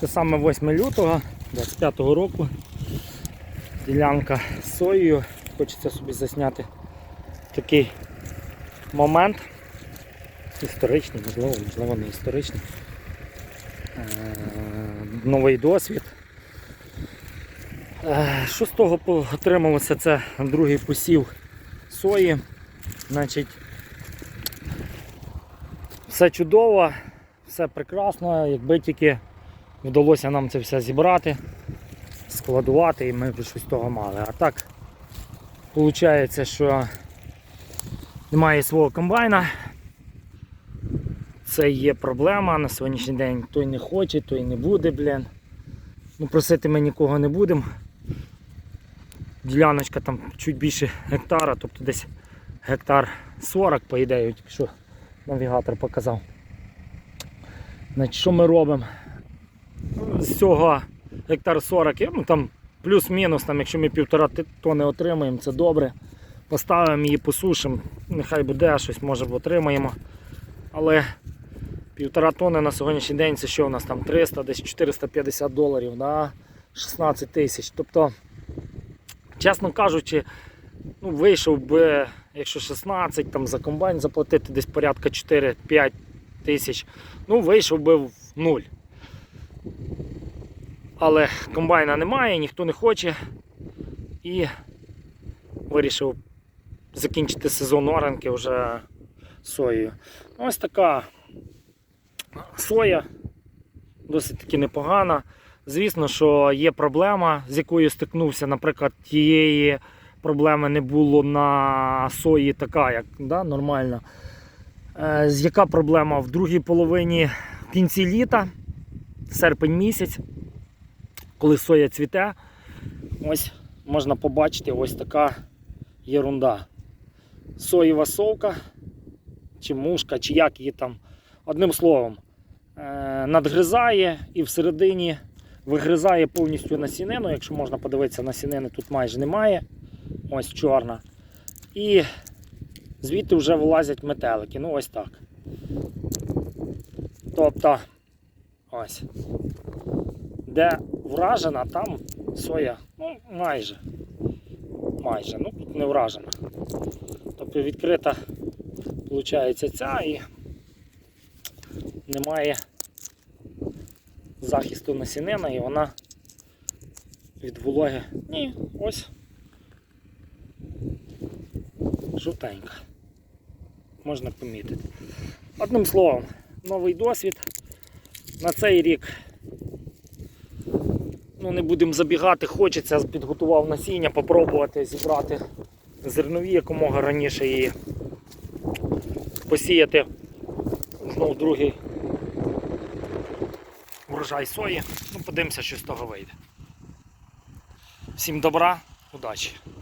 Це саме 8 лютого 25 року. Ділянка з соєю. Хочеться собі засняти такий момент. Історичний, можливо, можливо, не історичний. Е, Новий досвід. Е, Що з того по- отрималося? Це другий посів сої. Значить, все чудово, все прекрасно, якби тільки вдалося нам це все зібрати, складувати і ми б щось того мали. А так, виходить, що немає свого комбайна. Це є проблема на сьогоднішній день. Той не хоче, той не буде, блін. Ну, просити ми нікого не будемо. Діляночка там чуть більше гектара, тобто десь гектар 40, по ідеї, що навігатор показав. Значить, що ми робимо? З цього гектар 40, ну там плюс-мінус, там, якщо ми півтора тони отримаємо, це добре. Поставимо її, посушимо, нехай буде, щось може отримаємо. Але півтора тони на сьогоднішній день це що у нас там 300, десь 450 доларів, да? 16 тисяч. Тобто, чесно кажучи, ну, вийшов би, якщо 16 там, за комбайн заплатити десь порядка 4-5 тисяч, ну вийшов би в нуль. Але комбайна немає, ніхто не хоче. І вирішив закінчити сезон оранки вже соєю. Ось така соя, досить таки непогана. Звісно, що є проблема, з якою стикнувся, наприклад, тієї проблеми не було на сої така, як да, нормальна. Е, з яка проблема в другій половині в кінці літа, серпень місяць, коли соя цвіте, ось можна побачити ось така єрунда. Соєва совка, чи мушка, чи як її там. Одним словом, е, надгризає і всередині вигризає повністю насінину. Якщо можна подивитися, насінини тут майже немає. Ось чорна. І звідти вже вилазять метелики. Ну ось так. Тобто, ось. Де вражена, там соя, ну, майже. Майже, ну тут не вражена. Тобто відкрита, виходить, ця і немає захисту насінина і вона від вологи. Ні, ось жовтенька. Можна помітити. Одним словом, новий досвід. На цей рік ну, не будемо забігати, хочеться, підготував насіння, попробувати зібрати зернові якомога раніше і посіяти знову другий врожай сої. Ну, подивимося, що з того вийде. Всім добра, удачі!